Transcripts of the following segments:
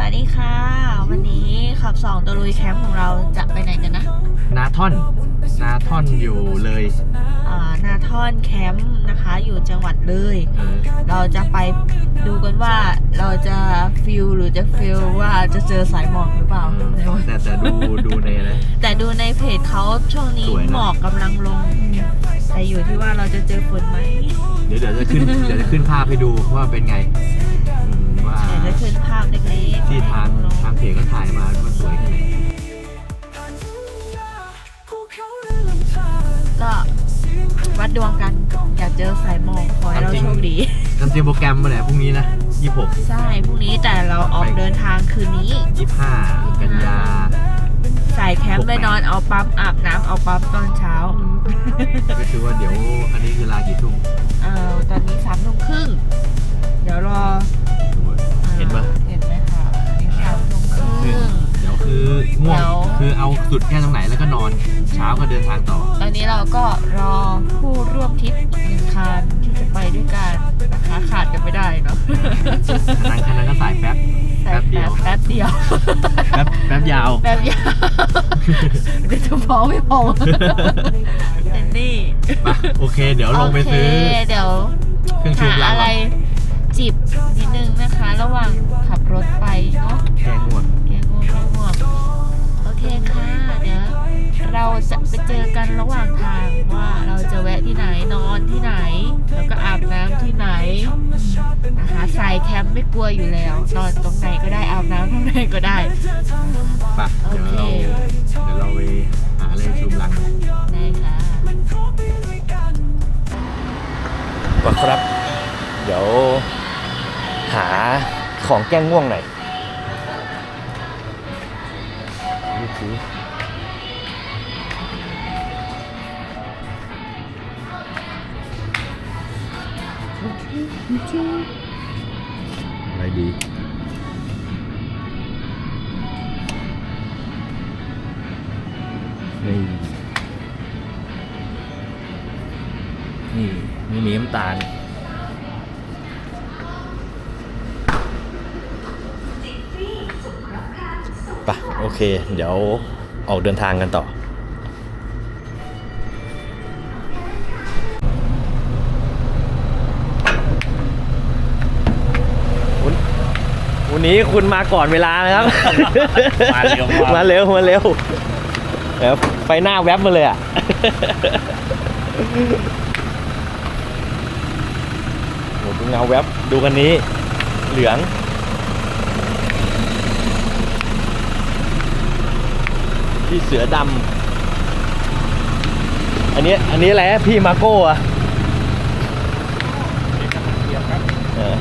วัสดีค่ะ วันนี้ขับสองตะลุยแคมป์ของเราจะไปไหนกันนะ นาท่อน นาท่อนอยู่เลยอ่านาทอนแคมป์นะคะ อยู่จังหวัดเลย เออเราจะไปดูกันว่าเราจะฟิลหรือจะฟิลว่าจะเจอสายหมอกหรือเปล่า แต่แต่ดูดูในนะ แต่ดูในเพจเขาช่วงนี้สวยนะ หมอกกำลังลง แต่อยู่ที่ว่าเราจะเจอฝนไหม เดี๋ยวเดี๋ยวจะขึ้นเดี๋ยวจะขึ้นภาพให้ดูว่าเป็นไงอืม ว่าเดี๋ยวจะขึ้นภาพเล็กๆที่ทางทางเพจก็ถ่ายมาว่าสวยแค่ไหนก็วัดดวงกันอยากเจอสายหมอกขอให้เราโชคดีจำเตรียมโปรแกรมมาไหนพรุ่งนี้นะ26ใช่พรุ่งนี้แต่เราออกเดินทางคืนนี้25กันยาใส่แคมป์ไปนอนเอาปั๊มอาบน้ำเอาปั๊มตอนเช้า ก็คือว่าเดี๋ยวอันนี้คือลากี่ทุ่มเอ่อตอนนี้สามทุ่มครึ่งเดี๋ยวรอดูอะอ่า เห็นปะเห็นไหมคะอันนี้สามทุ่มครึ่คืองเดี๋ยวคือง่วงเดี๋ยว คือเอาสุดแค่ตรงไหนแล้วก็นอน เช้าก็เดินทางต่อ ตอนนี้เราก็รอผู้ร่วมทริปอีกหนึ่งคันที่จะไปด้วยกันนะคะขาดกันไม่ได้เนาะคันนั้นคันนั้นก็สายแป๊บ แป๊บเดียว แป๊บเดียว แป๊บแป๊บยาวแป๊บยาวเดี๋ยวจะพอไม่พอเอนนี่ ไปโอเค เดี๋ยวลงไปซื้อ โเคเดี๋ยวเครื่องชูหากำลังอะไรก่อน จิบนิดนึงนะคะ ระหว่างขับรถไปเนาะแกงง่วงแกง่วงแกง่วงโอเคค่ะ เดี๋ยวเราจะไปเจอกันระหว่างทางว่าเราจะแวะที่ไหนนอนที่ไหน แล้วก็อาบน้ำที่ไหนนะคะใส่แคมป์ไม่กลัวอยู่แล้ว นอนตรงไหนก็ได้อาบน้ำตรงไหนก็ได้ไปเดี๋ยวเราโอเคเดี๋ยวเราไปหาอะไรชูกำลังได้ค่ะว่าครับ เดี๋ยว หาของแก้ง่วงหน่อยนี่คืออะไรดีนี่นี่นี่มีน้ำตาล ไปะโอ เคเดี๋ยวออกเดินทางกันต่อวันวันนี้คุณมาก่อนเวลานะครับ มาเร็วมากมาเร็วมาเร็วเดี๋ยวไฟหน้าแวบมาเลยอะโหดูเงาแวบดูกันนี้ เหลือง พี่เสือดำ อันนี้อันนี้อะไรอะพี่มาโก้อะเออ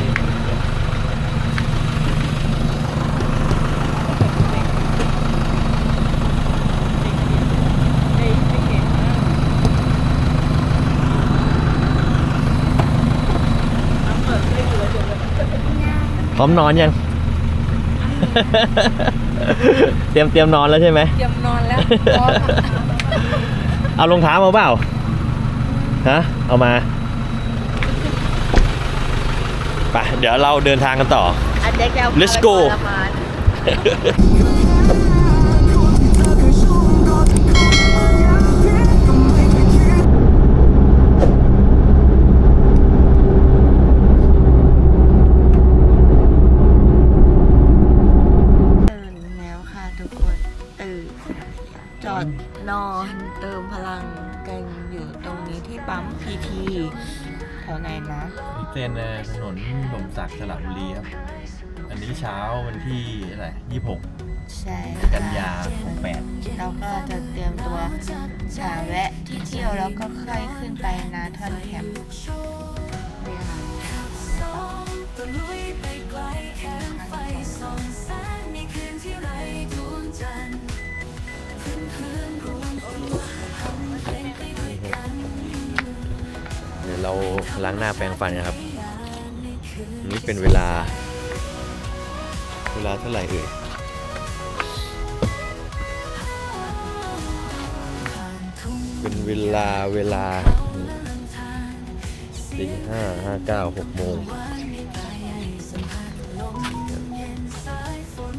พร้อมนอนยัง เตรียมเตรียมนอนแล้วใช่ไหม เตรียมนอนแล้วเอารองเท้ามาเปล่า ฮะ เอามา ไป เดี๋ยวเราเดินทางกันต่อ อันเด็กแล้ว Let's go ตื่ เส้นถนนหลมสักสระบุรีครับ อันนี้เช้าวันที่อะไรยี่หกใช่กันยาของแปดเราก็จะเตรียมตัวหาแวะที่เที่ยวแล้วก็ค่อยขึ้นไปนาทอนแคมป์ไปหาเดี๋ยวเราล้างหน้าแปรงฟันนะครับ นี้เป็นเวลา เวลาเท่าไหร่เอ่ยเป็นเวลาเวลาตีห้าห้าเก้าหกโมง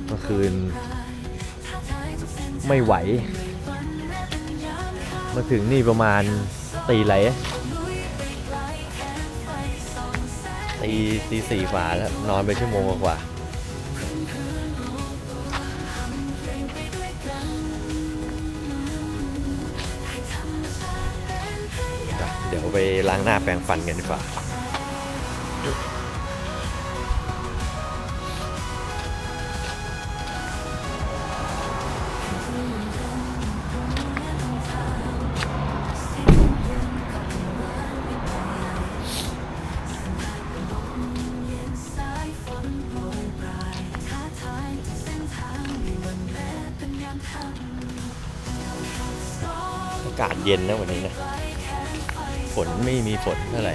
เมื่อคืน ไม่ไหว มาถึงนี่ประมาณตีไหล ตีตีสี่ฝาแล้วนอนไปชั่วโมงกว่าเดี๋ยวไปล้างหน้าแปรงฟันกันดีกว่า เย็นนะวันนี้นะ ฝนไม่มีฝนเท่าไหร่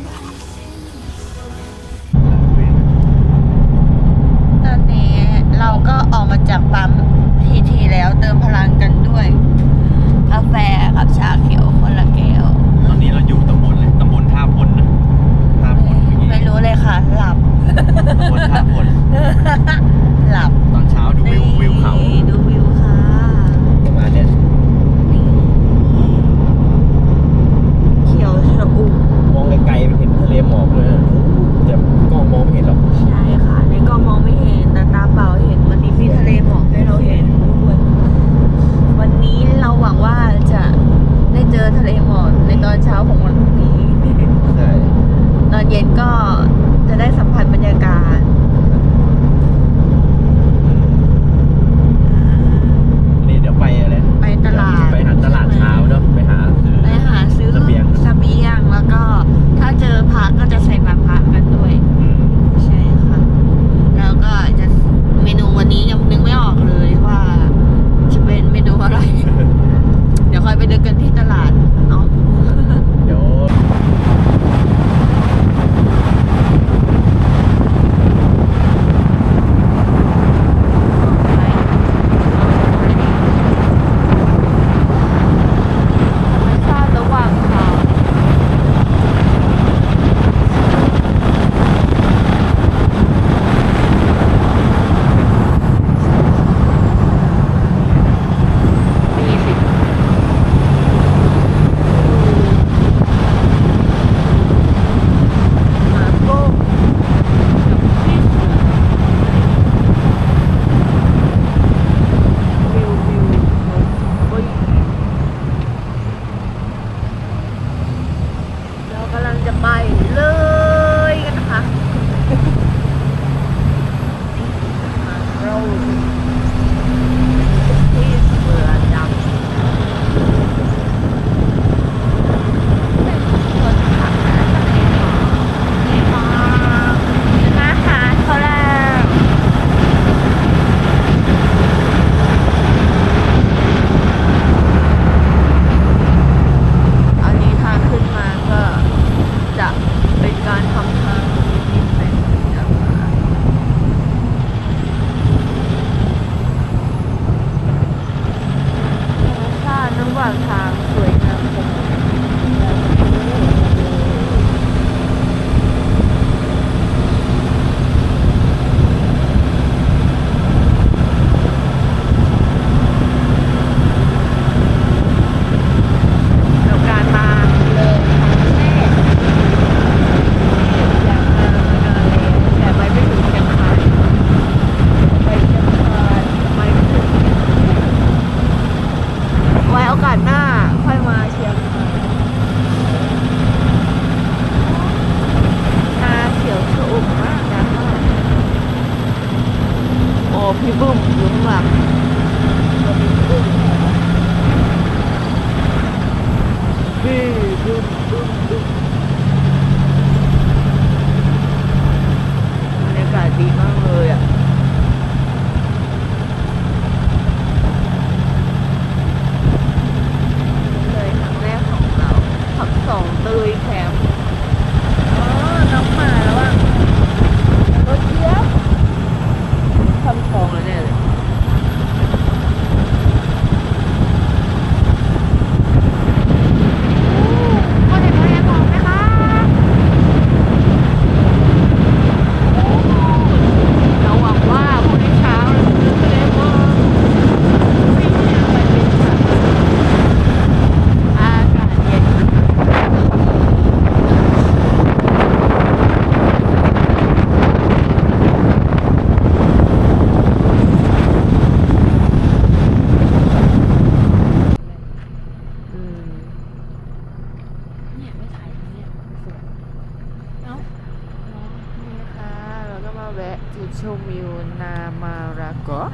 ชมวิวนามารากก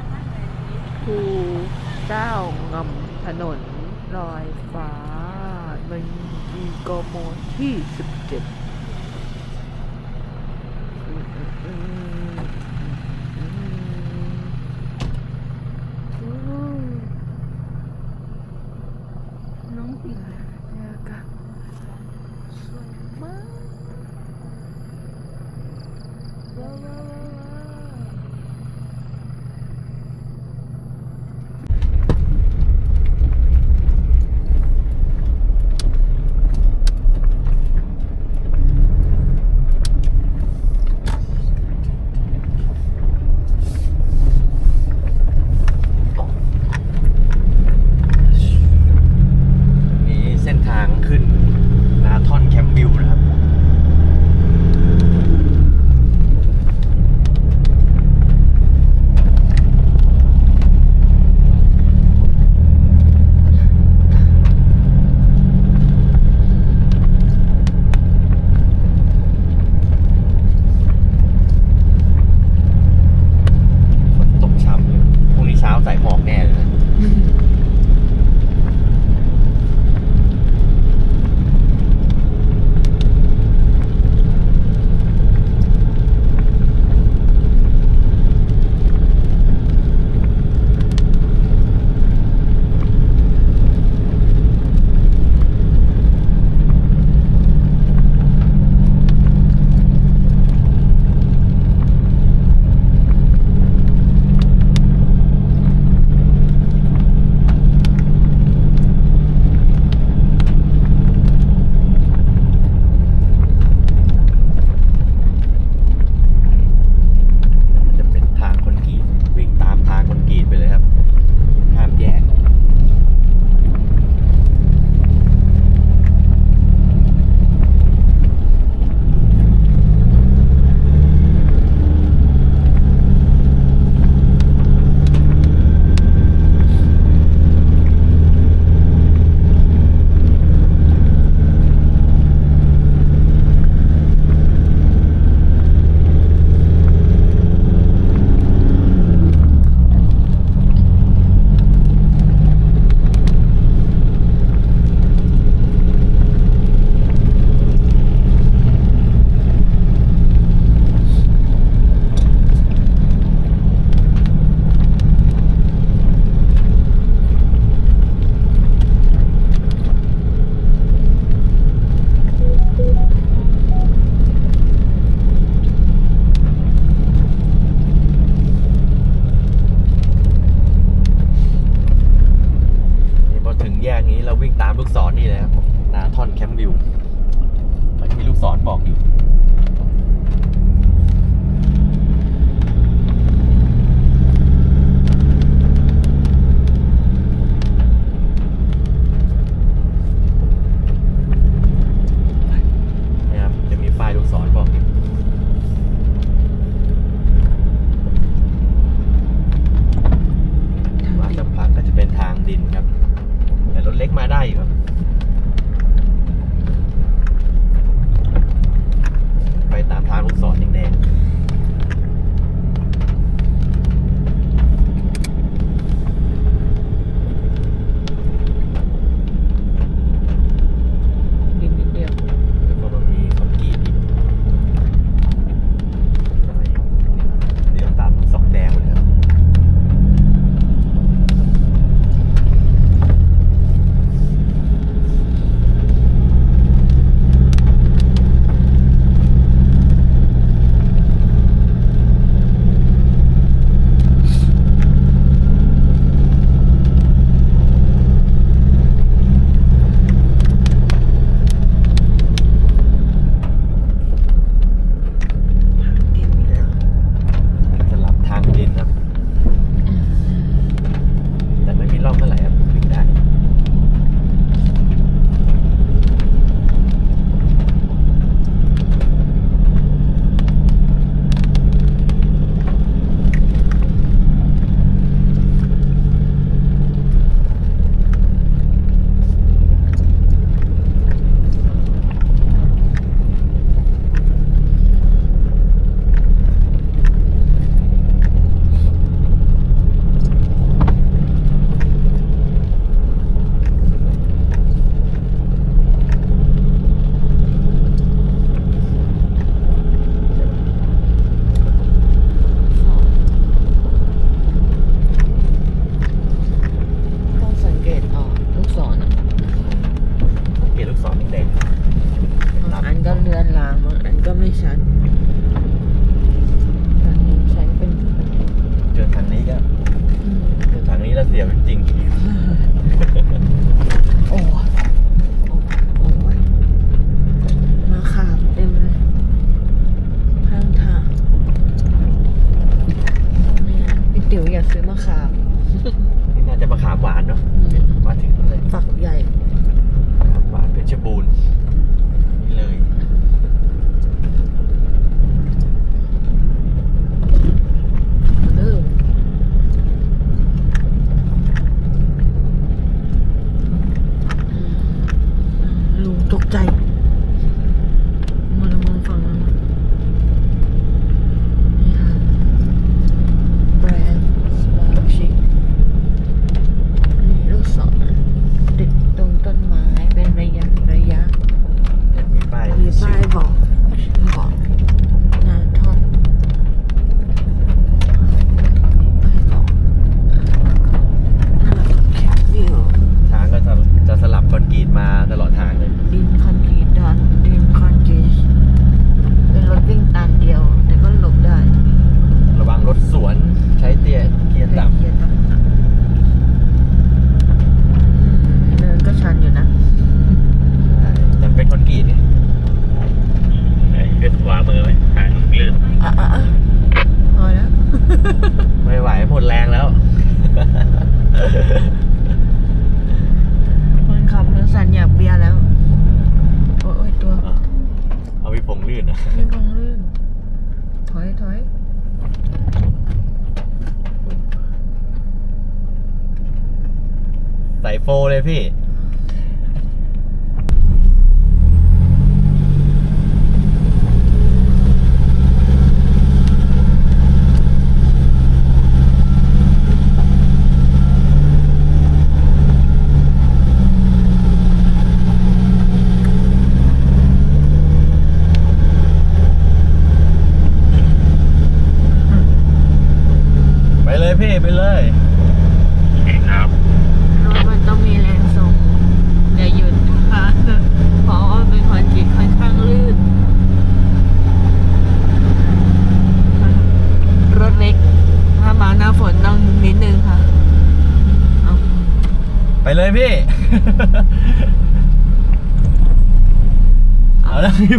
ภูเจ้างำถนนลอยฟ้า มันดีโกโมที่ 17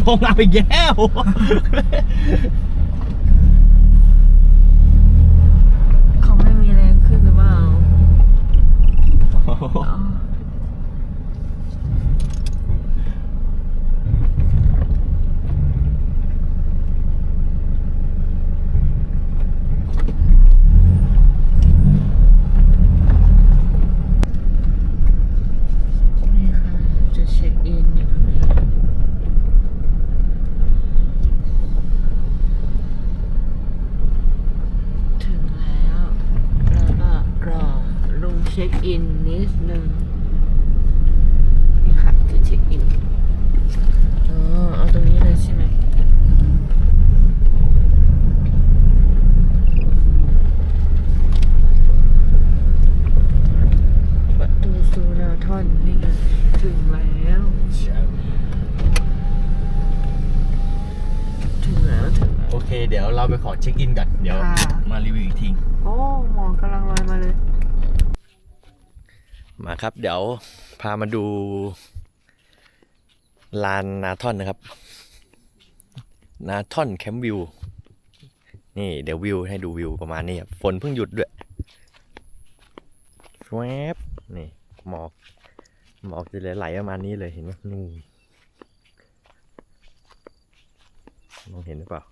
พงษ์าไปแล้ว เขาไม่มีแรงขึ้นหรือเปล่า เช็คอินกัอนเดี๋ยวมารีวิวอีกที โอ้หมอนกำลังลอยมาเลย มาครับ เดี๋ยวพามาดูลานนาท่อนนะครับ นาท่อนแคมป์วิว นี่เดี๋ยววิวให้ดูวิวประมาณนี้ฝนเพิ่งหยุดด้วยแวบนี่หมอกหมอกจะไหลๆประมาณนี้เลยเห็นไหมนู่นมองเห็นหรือเปล่า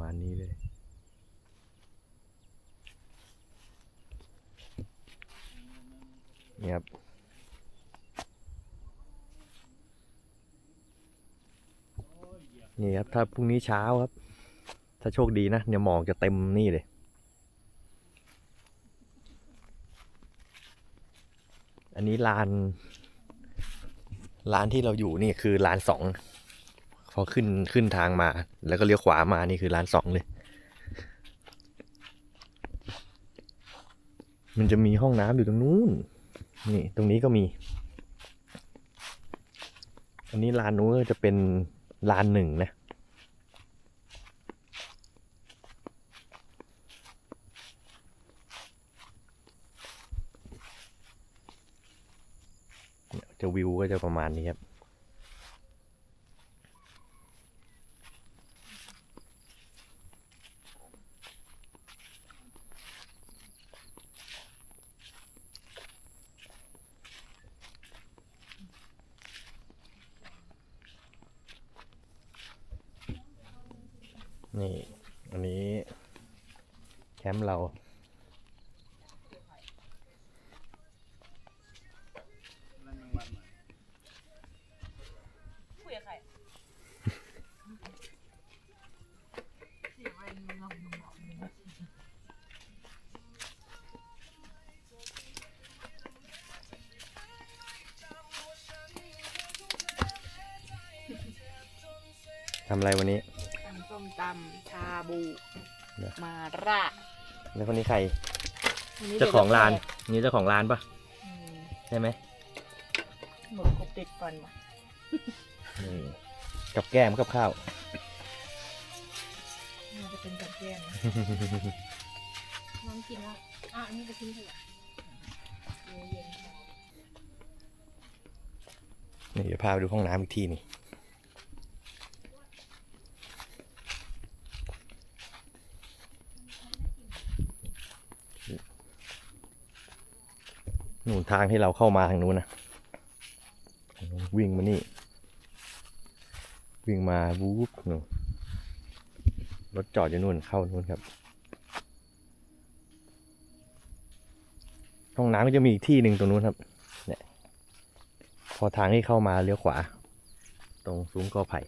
มาณนี้เลยนี่ครับนี่ครับ ถ้าพรุ่งนี้เช้าครับ ถ้าโชคดีนะเนี่ยหมอกจะเต็มนี่เลย อันนี้ลานลานที่เราอยู่นี่คือลานสอง พอขึ้นขึ้นทางมา แล้วก็เลี้ยวขวามานี่คือร้านสองเลย มันจะมีห้องน้ำอยู่ตรงนู้น นี่ตรงนี้ก็มี อันนี้ลานนู้นก็จะเป็นลานหนึ่งนะจะวิวก็จะประมาณนี้ครับ อะไรวันนี้ตำส้มตำชาบูเนี่ยมาร่าแล้วคนนี้ใครวันนี้เจ้าของร้านเด็กนี่เจ้าของร้านปะๆอืมใช่ไหมหมดครบติดฟันว่ะนี่กับแก้มกับข้าว น่าจะเป็นกับแก้มนะน้องกินแล้วอะอันนี้จะกินเถอะเย็นนี่เดี๋ยวพาไปดูห้องน้ำอีกที่นี่ นู่นทางที่เราเข้ามาทางนู้นนะวิ่งมานี่ วิ่งมาวูบนู่นรถจอดอยู่นู่นเข้านู่นครับห้องน้ำก็จะมีอีกที่หนึ่งตรงนู้นครับเนี่ยพอทางที่เข้ามาเลี้ยวขวา ตรงซุ้มกอไผ่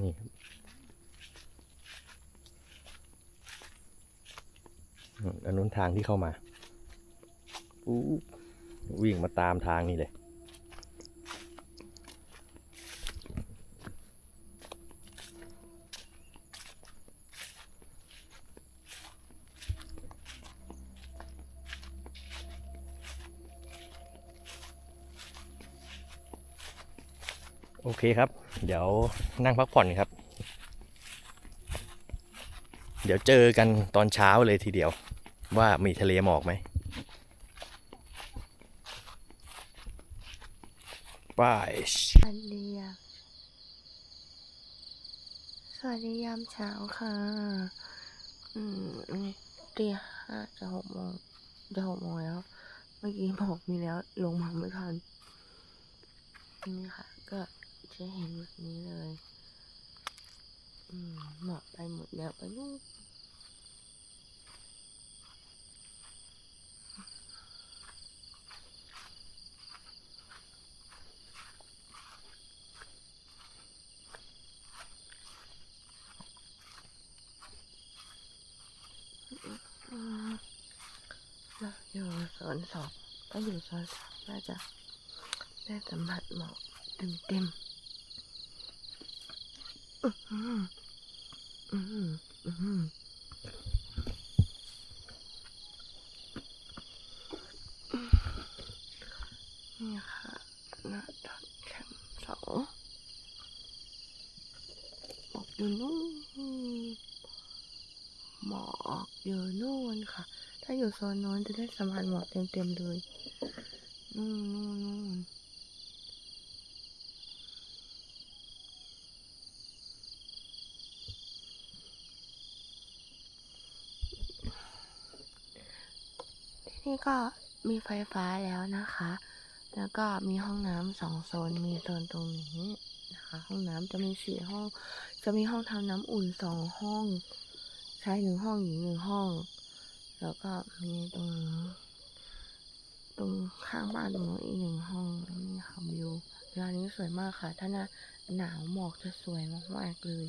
นี่ครับอืมอันนู้น ทางที่เข้ามาปุ๊บวิ่งมาตามทางนี่เลย โอเคครับ เดี๋ยวนั่งพักผ่อนครับ เดี๋ยวเจอกันตอนเช้าเลยทีเดียว ว่ามีทะเลหมอกไหมบายสวัสดีสวัสดียามเช้าค่ะ อืมนี่ตีห้าจะหกโมงจะหกโมงแล้ว เมื่อกี้บอกมีแล้วลงมาไม่ทัน นี่ค่ะ ก็จะเห็นแบบนี้เลย อืมหมอกไปหมดแล้วไปนู่นอืมเรา อยู่โซนสองก็อยู่โซนสามน่าจะได้สัมผัสหมอกเต็มเต็มนี่ค่ะหน้าทางแคมป์สองหมอกอยู่นู่นหมอกอยู่นู่นค่ะ ถ้าอยู่โซนน้นจะได้สัมผัสหมอกเต็มๆเลย นู่นนู่นนู่นที่นี่ก็มีไฟฟ้าแล้วนะคะ แล้วก็มีห้องน้ำสองโซน มีโซนตรงนี้นะคะ ห้องน้ำจะมีสี่ห้อง จะมีห้องทำน้ำอุ่นสองห้อง ชายหนึ่งห้องหญิงหนึ่งห้อง แล้วก็มีตรงนี้ตรงข้างบ้านตรงนู้นอีกหนึ่งห้องนี่ค่ะวิวเวลานี้สวยมากค่ะ ถ้าหน้าหนาวหมอกจะสวยมากๆเลย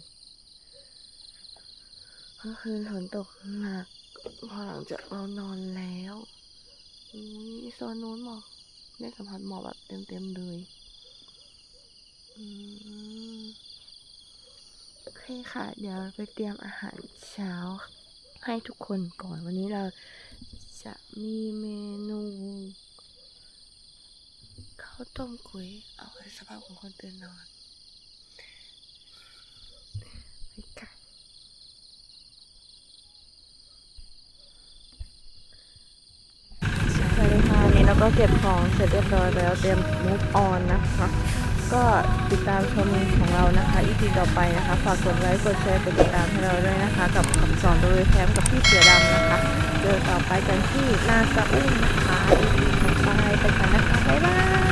เมื่อคืนฝนตกหนักพอหลังจากเรานอนแล้วอุ้ยโซนนู้นหมอกได้สัมผัสหมอกแบบเต็มๆเลยอืมโอเคค่ะ เดี๋ยวไปเตรียมอาหารเช้า ให้ทุกคนก่อนวันนี้เราจะมีเมนูข้าวต้มกุ้ยเอาไว้สภาพของคนตื่นนอนไปกันสวัสดีค่ะวันนี้เราก็เก็บของเสร็จเรียบร้อยแล้วเตรียม move on นะคะ ก็ติดตามชมของเรานะคะ อีพีต่อไปนะคะ ฝากกดไลค์ กดแชร์ กดติดตามให้เราด้วยนะคะ กับคำสอนโดยแคมกับพี่เสือดำนะคะ เจอต่อไปกันที่นาซาอุ้มนะคะอีพีต่อไปไปกันนะคะ บ๊ายบาย